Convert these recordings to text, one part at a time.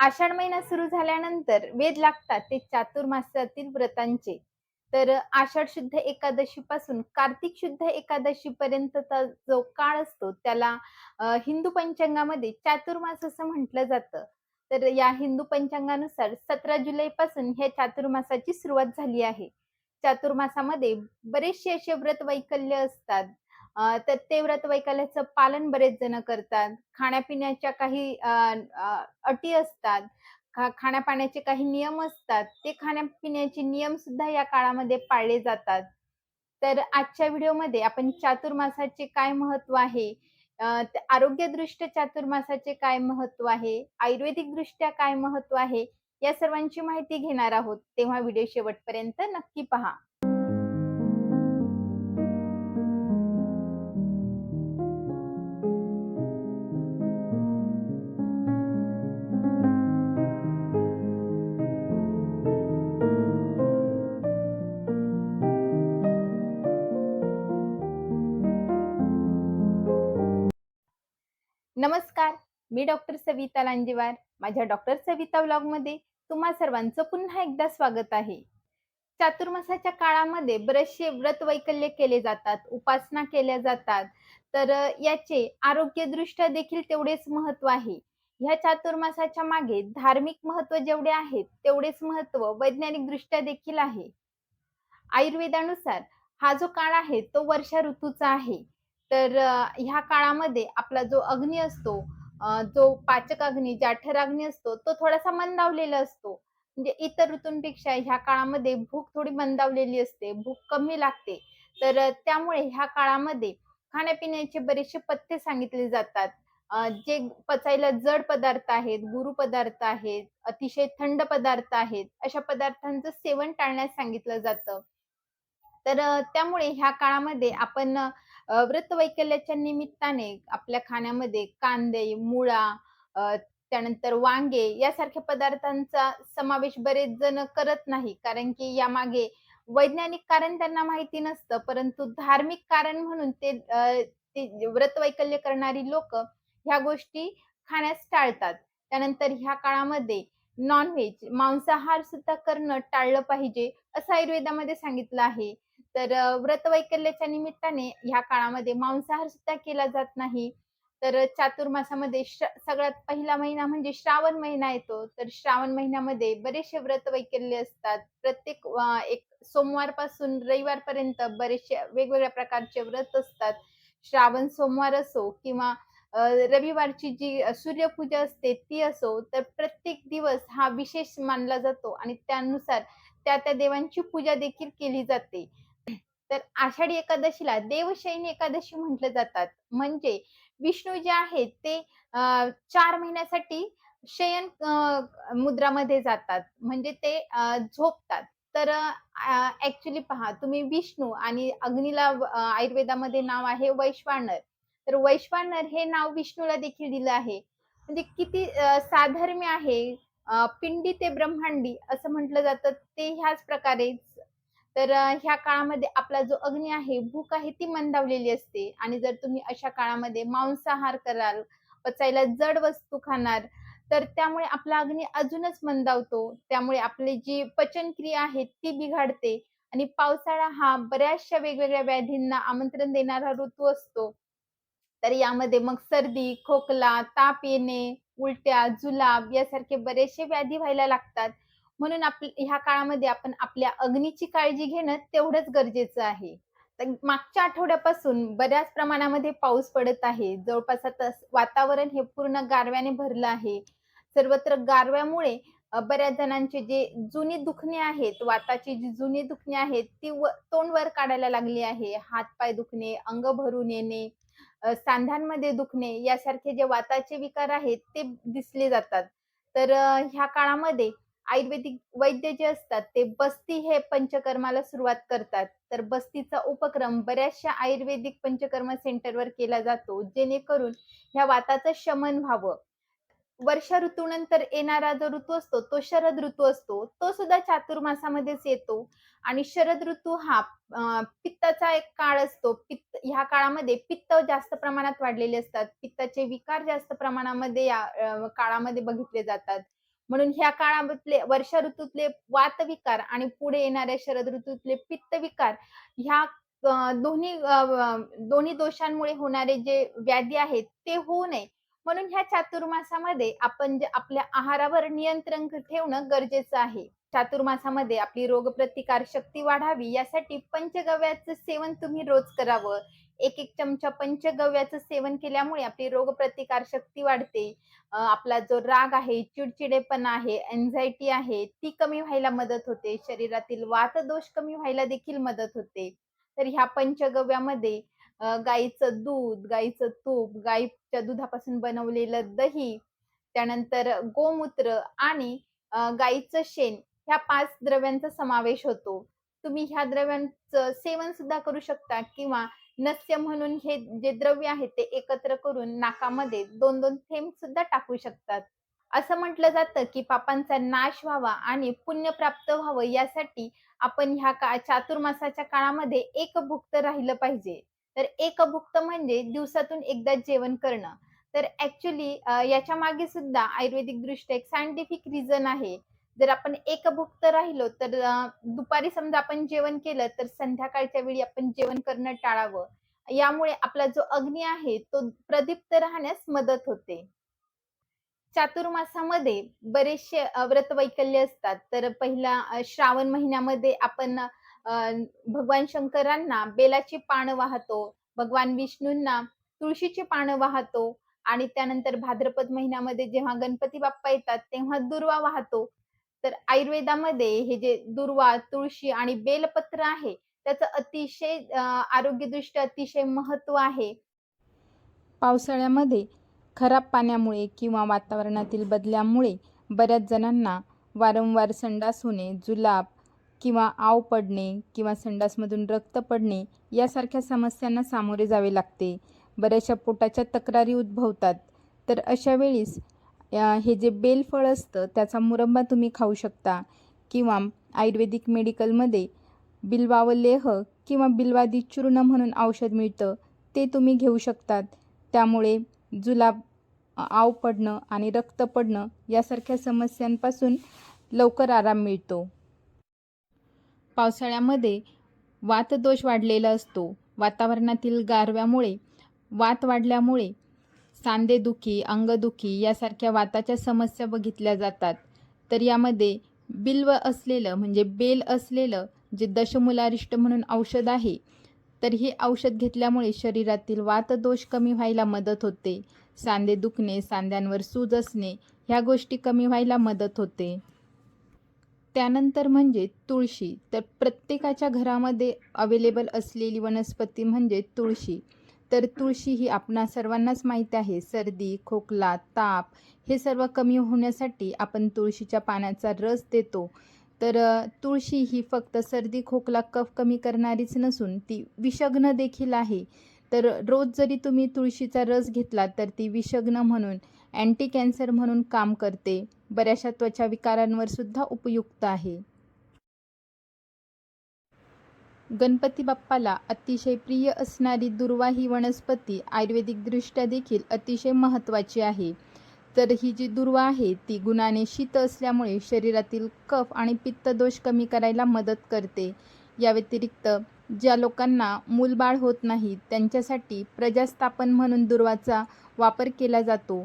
आषाढ महिना सुरू झाल्यानंतर वेद लागतात ते चातुर्मासातील व्रतांचे. तर आषाढ शुद्ध एकादशी पासून कार्तिक शुद्ध एकादशी पर्यंतचा जो काळ असतो त्याला हिंदू पंचांगामध्ये चातुर्मास असं म्हटलं जातं. तर या हिंदू पंचांगानुसार 17 जुलैपासून ह्या चातुर्मासाची सुरुवात झाली आहे. चातुर्मासामध्ये बरेचसे असे व्रत वैकल्य असतात. तर ते व्रत वैकल्याचं पालन बरेच जण करतात. खाण्यापिण्याच्या काही अटी असतात. खाण्यापाण्याचे काही नियम असतात. ते खाण्यापिण्याचे नियम सुद्धा या काळामध्ये पाळले जातात. तर आजच्या व्हिडिओमध्ये आपण चातुर्मासाचे काय महत्त्व आहे, आरोग्यदृष्ट्या चातुर्मासाचे काय महत्त्व आहे, आयुर्वेदिक दृष्ट्या काय महत्त्व आहे, या सर्वांची माहिती घेणार आहोत. तेव्हा व्हिडिओ शेवटपर्यंत नक्की पहा. नमस्कार, मी डॉक्टर सविता लांजेवार. माझ्या डॉक्टर सविता ब्लॉगमध्ये तुम्हा सर्वांचं पुन्हा एकदा स्वागत आहे. चातुर्मासाच्या काळामध्ये बरेचसे व्रत वैकल्य केले जातात, उपासना केल्या जातात. तर याचे आरोग्यदृष्ट्या देखील तेवढेच महत्त्व आहे. ह्या चातुर्मासाच्या मागे धार्मिक महत्त्व जेवढे आहेत तेवढेच महत्त्व वैज्ञानिकदृष्ट्या देखील आहे. आयुर्वेदानुसार हा जो काळ आहे तो वर्षा ऋतूचा आहे. तर ह्या काळामध्ये आपला जो अग्नी असतो, जो पाचक अग्नी, जाठराग्नी असतो, तो थोडासा मंदावलेला असतो. म्हणजे इतर ऋतूंपेक्षा ह्या काळामध्ये भूक थोडी मंदावलेली असते, भूक कमी लागते. तर त्यामुळे ह्या काळामध्ये खाण्यापिण्याचे बरेचसे पथ्य सांगितले जातात. जे पचायला जड पदार्थ आहेत, गुरु पदार्थ आहेत, अतिशय थंड पदार्थ आहेत, अशा पदार्थांचं सेवन टाळण्यास सांगितलं जातं. तर त्यामुळे ह्या काळामध्ये आपण व्रतवैकल्याच्या निमित्ताने आपल्या खाण्यामध्ये कांदे, मुळा, त्यानंतर वांगे यासारख्या पदार्थांचा समावेश बरेच जण करत नाही. कारण की यामागे वैज्ञानिक कारण त्यांना माहिती नसतं. परंतु धार्मिक कारण म्हणून ते अ, ते व्रतवैकल्य करणारी लोक ह्या गोष्टी खाण्यास टाळतात. त्यानंतर ह्या काळामध्ये नॉनव्हेज मांसाहार सुद्धा करणं टाळलं पाहिजे, असं आयुर्वेदामध्ये सांगितलं आहे. तर व्रतवैकल्याच्या निमित्ताने ह्या काळामध्ये मांसाहार सुद्धा केला जात नाही. तर चातुर्मासामध्ये सगळ्यात पहिला महिना म्हणजे श्रावण महिना येतो. तर श्रावण महिन्यामध्ये बरेचसे व्रतवैकल्य असतात. प्रत्येक अ, एक सोमवारपासून रविवारपर्यंत बरेचसे वेगवेगळ्या प्रकारचे व्रत असतात. श्रावण सोमवार असो किंवा रविवारची जी सूर्यपूजा असते ती असो, तर प्रत्येक दिवस हा विशेष मानला जातो आणि त्यानुसार त्या-त्या देवांची पूजा देखील केली जाते. तर आषाढी एकादशीला देवशयनी एकादशी म्हटलं जातात. म्हणजे विष्णू जे आहेत ते चार महिन्यासाठी शयन मुद्रामध्ये जातात. म्हणजे ते झोपतात. तर ऍक्च्युली पहा तुम्ही विष्णू आणि अग्नीला आयुर्वेदामध्ये नाव आहे वैश्वानर. तर वैश्वानर हे नाव विष्णूला देखील दिलं आहे. म्हणजे किती साधर्म्य आहे. पिंडी ते ब्रह्मांडी असं म्हटलं जातं ते ह्याच प्रकारे तर ह्या काळामध्ये आपला जो अग्नी आहे, भूक आहे ती मंदावलेली असते आणि जर तुम्ही अशा काळामध्ये मांसाहार कराल, पचायला जड वस्तू खाणार, तर त्यामुळे आपला अग्नी अजूनच मंदावतो. त्यामुळे आपली जी पचनक्रिया आहे ती बिघाडते आणि पावसाळा हा बऱ्याचशा वेगवेगळ्या व्याधींना आमंत्रण देणारा ऋतू असतो. तर यामध्ये मग सर्दी, खोकला, ताप येणे, उलट्या, जुलाब यासारखे बरेचसे व्याधी व्हायला लागतात. म्हणून आप ह्या काळामध्ये आपण आपल्या अग्नीची काळजी घेणं तेवढंच गरजेचं आहे. तर मागच्या आठवड्यापासून बऱ्याच प्रमाणामध्ये पाऊस पडत आहे. जवळपास आता वातावरण हे पूर्ण गारव्याने भरलं आहे. सर्वत्र गारव्यामुळे बऱ्याच जणांचे जे जुनी दुखणे आहेत, वाताची जी जुनी दुखणे आहेत, ती व तोंड वर काढायला लागली आहे. हात दुखणे, अंग भरून येणे, सांध्यांमध्ये दुखणे यासारखे जे वाताचे विकार आहेत ते दिसले जातात. तर ह्या काळामध्ये आयुर्वेदिक वैद्य जे असतात ते बस्ती हे पंचकर्माला सुरुवात करतात. तर बस्तीचा उपक्रम बऱ्याचशा आयुर्वेदिक पंचकर्म सेंटरवर केला जातो, जेणेकरून ह्या वाताचं शमन व्हावं. वर्षा ऋतूनंतर येणारा जो ऋतू असतो, तो शरद ऋतू असतो. तो सुद्धा चातुर्मासामध्येच येतो आणि शरद ऋतू हा पित्ताचा एक काळ असतो. पित्त ह्या काळामध्ये पित्त जास्त प्रमाणात वाढलेले असतात. पित्ताचे विकार जास्त प्रमाणामध्ये या काळामध्ये बघितले जातात. म्हणून ह्या काळामधले वर्षा ऋतूतले वातविकार आणि पुढे येणाऱ्या शरद ऋतूतले पित्तविकार ह्या दोन्ही दोन्ही दोषांमुळे होणारे जे व्याधी आहेत ते होऊ नये. म्हणून ह्या चातुर्मासामध्ये आपण जे आपल्या आहारावर नियंत्रण ठेवणं गरजेचं आहे. चातुर्मासामध्ये आपली रोगप्रतिकार शक्ती वाढावी यासाठी पंचगव्याचं सेवन तुम्ही रोज करावं. एक एक चमचा पंचगव्याचं सेवन केल्यामुळे आपली रोगप्रतिकार शक्ती वाढते. आपला जो राग आहे चिडचिडेपणा आहे एन्झायटी आहे ती कमी व्हायला मदत होते. शरीरातील वातदोष कमी व्हायला देखील मदत होते. तर ह्या पंचगव्यामध्ये गाईचं दूध गाईचं तूप गाईच्या दुधापासून बनवलेलं दही त्यानंतर गोमूत्र आणि गाईचं शेण ह्या पाच द्रव्यांचा समावेश होतो. तुम्ही ह्या द्रव्यांचं सेवन सुद्धा करू शकता किंवा नस्य म्हणून हे जे द्रव्य आहे ते एकत्र करून नाकामध्ये दोन दोन थेंब सुद्धा टाकू शकतात. असं म्हटलं जातं की पापांचा नाश व्हावा आणि पुण्य प्राप्त व्हावं यासाठी आपण ह्या का चातुर्मासाच्या काळामध्ये एकभुक्त राहिलं पाहिजे. तर एकभुक्त म्हणजे दिवसातून एकदा जेवण करणं. तर ऍक्च्युली याच्या मागे सुद्धा आयुर्वेदिक दृष्ट्या एक सायंटिफिक रिझन आहे. जर आपण एकभुक्त राहिलो तर दुपारी समजा आपण जेवण केलं तर संध्याकाळच्या वेळी आपण जेवण करणं टाळावं. यामुळे आपला जो अग्नी आहे तो प्रदीप्त राहण्यास मदत होते. चातुर्मासामध्ये बरेचसे व्रत वैकल्य असतात. तर पहिला श्रावण महिन्यामध्ये आपण भगवान शंकरांना बेलाची पानं वाहतो. भगवान विष्णूंना तुळशीची पानं वाहतो. आणि त्यानंतर भाद्रपद महिन्यामध्ये जेव्हा गणपती बाप्पा येतात तेव्हा दुर्वा वाहतो. तर आयुर्वेदामध्ये हे जे दुर्वा तुळशी आणि बेलपत्र आहे त्याचं अतिशय आरोग्यदृष्ट्या अतिशय महत्त्व आहे. पावसाळ्यामध्ये खराब पाण्यामुळे किंवा वातावरणातील बदलामुळे बऱ्याच जणांना वारंवार संडास होणे जुलाब किंवा आव पडणे किंवा संडासमधून रक्त पडणे यासारख्या समस्यांना सामोरे जावे लागते. बऱ्याचशा पोटाच्या तक्रारी उद्भवतात. तर अशा वेळीस हे जे बेलफळ असतं त्याचा मुरंबा तुम्ही खाऊ शकता. किंवा आयुर्वेदिक मेडिकलमध्ये बिल्वावलेह किंवा बिल्वादी चूर्ण म्हणून औषध मिळतं ते तुम्ही घेऊ शकतात. त्यामुळे जुलाब आव पडणं आणि रक्त पडणं यासारख्या समस्यांपासून लवकर आराम मिळतो. पावसाळ्यामध्ये वातदोष वाढलेला असतो. वातावरणातील गारव्यामुळे वात वाढल्यामुळे सांधेदुखी अंगदुखी यासारख्या वाताच्या समस्या बघितल्या जातात. तर यामध्ये बिल्व असलेलं म्हणजे बेल असलेलं जे दशमुलारिष्ट म्हणून औषध आहे तर हे औषध घेतल्यामुळे शरीरातील वातदोष कमी व्हायला मदत होते. सांधे दुखणे सांध्यांवर सूज असणे ह्या गोष्टी कमी व्हायला मदत होते. त्यानंतर म्हणजे तुळशी. तर प्रत्येकाच्या घरामध्ये अवेलेबल असलेली वनस्पती म्हणजे तुळशी. तर तुळशी ही आपणा सर्वांनाच माहीत आहे. सर्दी खोकला ताप हे सर्व कमी होण्यासाठी आपण तुळशीच्या पाण्याचा रस देतो. तर तुळशी ही फक्त सर्दी खोकला कफ कमी करणारीच नसून ती विषग्न देखील आहे. तर रोज जरी तुम्ही तुळशीचा रस घेतला तर ती विषग्न म्हणून अँटी कॅन्सर म्हणून काम करते. बऱ्याचशा त्वचा विकारांवर सुद्धा उपयुक्त आहे. गणपती बाप्पाला अतिशय प्रिय असणारी दुर्वा ही वनस्पती आयुर्वेदिकदृष्ट्या देखील अतिशय महत्त्वाची आहे. तर ही जी दुर्वा आहे ती गुणाने शीत असल्यामुळे शरीरातील कफ आणि पित्त दोष कमी करायला मदत करते. या व्यतिरिक्त ज्या लोकांना मूलबाळ होत नाही त्यांच्यासाठी प्रजास्थापन म्हणून दुर्वाचा वापर केला जातो.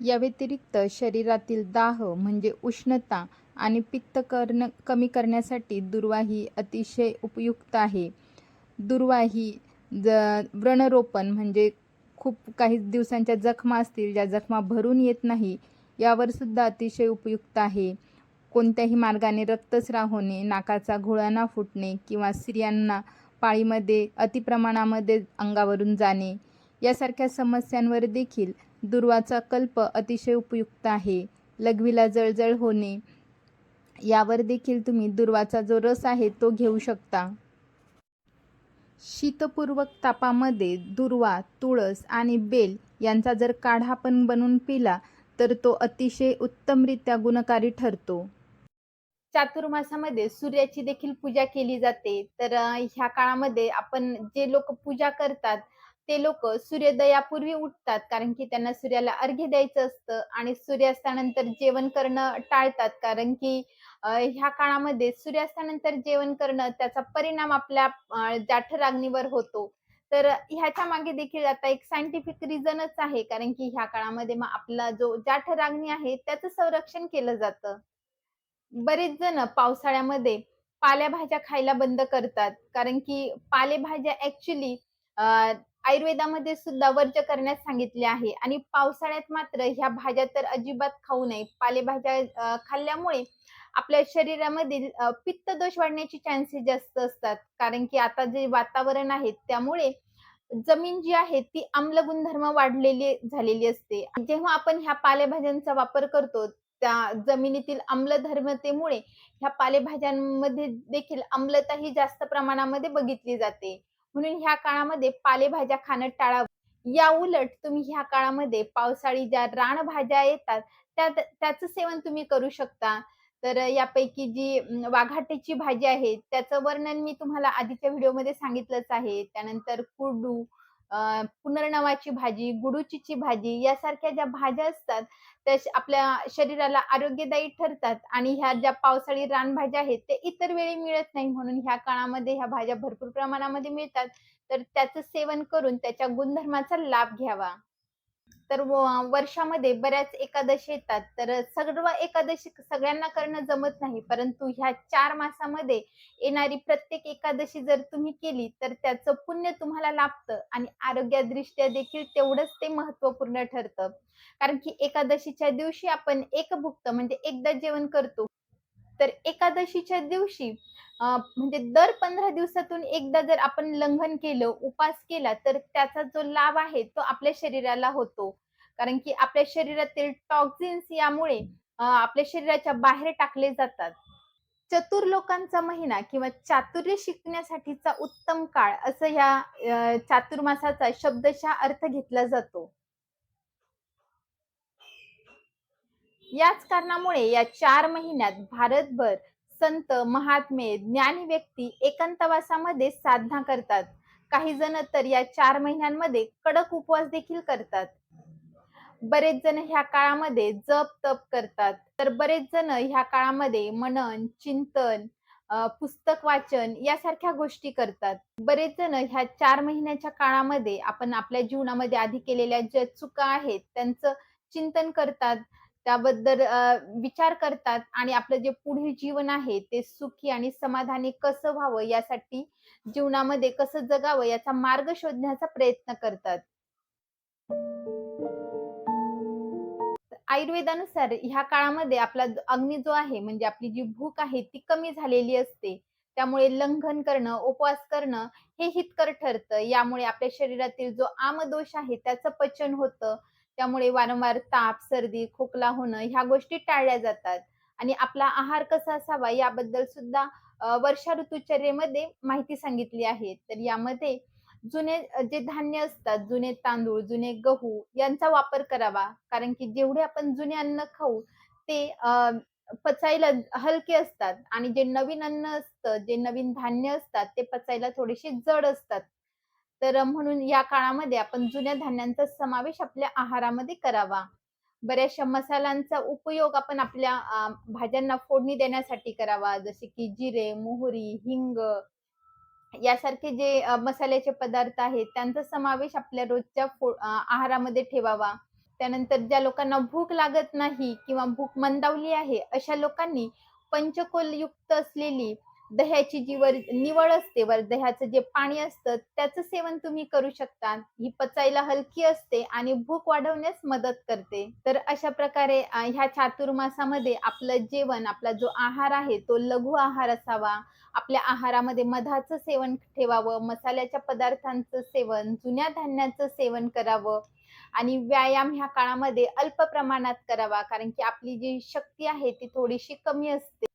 या व्यतिरिक्त शरीरातील दाह म्हणजे उष्णता आणि पित्त कर्ण कमी करण्यासाठी दुर्वा ही अतिशय उपयुक्त आहे. दुर्वा ही ज व्रणरोपण म्हणजे खूप काही दिवसांच्या जखमा असतील ज्या जखमा भरून येत नाही यावर सुद्धा अतिशय उपयुक्त आहे. कोणत्याही मार्गाने रक्तस्राव होणे नाकाचा घोळाना फुटणे किंवा स्त्रियांना पाळीमध्ये अतिप्रमाणामध्ये अंगावरून जाणे यासारख्या समस्यांवर देखील दुर्वाचा कल्प अतिशय उपयुक्त आहे. लघवीला जळजळ होणे यावर देखील तुम्ही दुर्वाचा जो रस आहे तो घेऊ शकता. शीतपूर्वक तापामध्ये दुर्वा तुळस आणि बेल यांचा जर काढा पण बनवून पिला तर तो अतिशय उत्तमरित्या गुणकारी ठरतो. चातुर्मासामध्ये सूर्याची देखील पूजा केली जाते. तर ह्या काळामध्ये आपण जे लोक पूजा करतात ते लोक सूर्योदयापूर्वी उठतात कारण की त्यांना सूर्याला अर्घ्य द्यायचं असतं आणि सूर्यास्तानंतर जेवण करणं टाळतात कारण की ह्या काळामध्ये सूर्यास्तानंतर जेवण करणं त्याचा परिणाम आपल्या जाठराग्नीवर होतो. तर ह्याच्या मागे देखील आता एक सायंटिफिक रिझनच आहे कारण की ह्या काळामध्ये मग आपला जो जाठराग्नी आहे त्याचं संरक्षण केलं जातं. बरेच जण पावसाळ्यामध्ये पालेभाज्या खायला बंद करतात. कारण की पालेभाज्या ऍक्च्युली आयुर्वेदामध्ये सुद्धा वर्ज्य करण्यास सांगितले आहे आणि पावसाळ्यात मात्र ह्या भाज्या तर अजिबात खाऊ नये. पालेभाज्या खाल्ल्यामुळे आपल्या शरीरामधील पित्त दोष वाढण्याचे चान्सेस जास्त असतात. कारण की आता जे वातावरण आहे त्यामुळे जमीन जी आहे ती आम्ल गुणधर्म वाढलेली झालेली असते. जेव्हा आपण ह्या पालेभाज्यांचा वापर करतो, त्या जमिनीतील आम्लधर्मतेमुळे ह्या पालेभाज्यांमध्ये देखील आम्लता ही जास्त प्रमाणामध्ये बघितली जाते. म्हणून ह्या काळामध्ये पालेभाज्या खाणं टाळावं. याउलट तुम्ही ह्या काळामध्ये पावसाळी ज्या रानभाज्या येतात, त्या त्याचं सेवन तुम्ही करू शकता. तर यापैकी जी वाघाटेची वाघाटीची भाजी आहे, त्याचं वर्णन मी तुम्हाला आधीच्या व्हिडिओमध्ये सांगितलंच आहे. त्यानंतर कुरडू, पुनर्नवाची भाजी, गुडुचीची भाजी यासारख्या ज्या भाज्या असतात, त्या आपल्या शरीराला आरोग्यदायी ठरतात आणि ह्या ज्या पावसाळी रानभाज्या आहेत, त्या इतर वेळी मिळत नाही. म्हणून ह्या काळामध्ये ह्या भाज्या भरपूर प्रमाणामध्ये मिळतात. तर त्याचं सेवन करून त्याच्या गुणधर्माचा लाभ घ्यावा. तर वर्षामध्ये बऱ्याच एकादशी येतात. तर सर्व एकादशी सगळ्यांना करणं जमत नाही. परंतु ह्या चार मासामध्ये येणारी प्रत्येक एकादशी जर तुम्ही केली, तर त्याचं पुण्य तुम्हाला लाभतं आणि आरोग्यदृष्ट्या देखील तेवढंच ते महत्त्वपूर्ण ठरतं. कारण की एकादशीच्या दिवशी आपण एकभुक्त म्हणजे एकदा जेवण करतो. तर एकादशीच्या दिवशी म्हणजे दर 15 दिवसातून एकदा जर आपण लंघन केलं, उपवास केला, तर त्याचा जो लाभ आहे तो आपल्या शरीराला होतो. कारण की आपल्या शरीरातील टॉक्झिन्स यामुळे आपल्या शरीराच्या बाहेर टाकले जातात. चतुर लोकांचा महिना किंवा चातुर्य शिकण्यासाठीचा उत्तम काळ असं ह्या चातुर्मासाचा शब्दशः अर्थ घेतला जातो. याच कारणामुळे या चार महिन्यात भारतभर संत, महात्मे, ज्ञानी व्यक्ती एकांतवासामध्ये साधना करतात. काही जण तर या चार महिन्यांमध्ये कडक उपवास देखील करतात. बरेच जण ह्या काळामध्ये जप-तप करतात. तर बरेच जण ह्या काळामध्ये मनन, चिंतन, पुस्तक वाचन यासारख्या गोष्टी करतात. बरेच जण ह्या चार महिन्याच्या काळामध्ये आपण आपल्या जीवनामध्ये आधी केलेल्या ज्या चुका आहेत, त्यांचं चिंतन करतात. त्याबद्दल विचार करतात आणि आपलं जे पुढील जीवन आहे, ते सुखी आणि समाधानी कसं व्हावं, यासाठी जीवनामध्ये कसं जगावं याचा मार्ग शोधण्याचा प्रयत्न करतात. आयुर्वेदानुसार ह्या काळामध्ये आपला अग्नी जो आहे, म्हणजे आपली जी भूक आहे, ती कमी झालेली असते. त्यामुळे लंघन करणं, उपवास करणं हे हितकर ठरतं. यामुळे आपल्या शरीरातील जो आमदोष आहे, त्याचं पचन होतं. त्यामुळे वारंवार ताप, सर्दी, खोकला होणं ह्या गोष्टी टाळल्या जातात आणि आपला आहार कसा असावा याबद्दल सुद्धा वर्षा ऋतुचर्येमध्ये माहिती सांगितली आहे. तर यामध्ये जुने जे धान्य असतात, जुने तांदूळ, जुने गहू यांचा वापर करावा. कारण की जेवढे आपण जुने अन्न खाऊ ते पचायला हलके असतात आणि जे नवीन अन्न असतं, जे नवीन धान्य असतात ते पचायला थोडेसे जड असतात. तर म्हणून या काळामध्ये आपण जुन्या धान्यांचा समावेश आपल्या आहारामध्ये करावा. बऱ्याचशा मसाल्यांचा उपयोग आपण आपल्या भाज्यांना फोडणी देण्यासाठी करावा. जसे की जिरे, मोहरी, हिंग यासारखे जे मसाल्याचे पदार्थ आहेत, त्यांचा समावेश आपल्या रोजच्या आहारामध्ये ठेवावा. त्यानंतर ज्या लोकांना भूक लागत नाही किंवा भूक मंदावली आहे, अशा लोकांनी पंचकोलयुक्त असलेली दह्याची जी वर निवळ असते, वर दह्याचं जे पाणी असतं, त्याचं सेवन तुम्ही करू शकता. ही पचायला हलकी असते आणि भूक वाढवण्यास मदत करते. तर अशा प्रकारे ह्या चातुर्मासामध्ये आपलं जेवण, आपला जो आहार आहे, तो लघु आहार असावा. आपल्या आहारामध्ये मधाचं सेवन ठेवावं, मसाल्याच्या पदार्थांचं सेवन, जुन्या धान्याचं सेवन करावं आणि व्यायाम ह्या काळामध्ये अल्प प्रमाणात करावा. कारण की आपली जी शक्ती आहे ती थोडीशी कमी असते.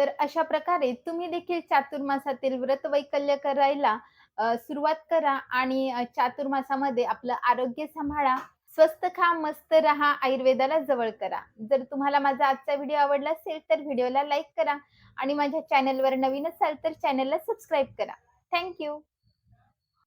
तर अशा प्रकारे तुम्ही देखील चातुर्मासातील व्रतवैकल्य करायला सुरुवात करा आणि चातुर्मासामध्ये आपलं आरोग्य सांभाळा. स्वस्त खा, मस्त रहा, आयुर्वेदाला जवळ करा. जर तुम्हाला माझा आजचा व्हिडिओ आवडला असेल तर व्हिडिओला लाईक करा आणि माझ्या चॅनलवर नवीन असाल तर चॅनलला सबस्क्राईब करा. थँक्यू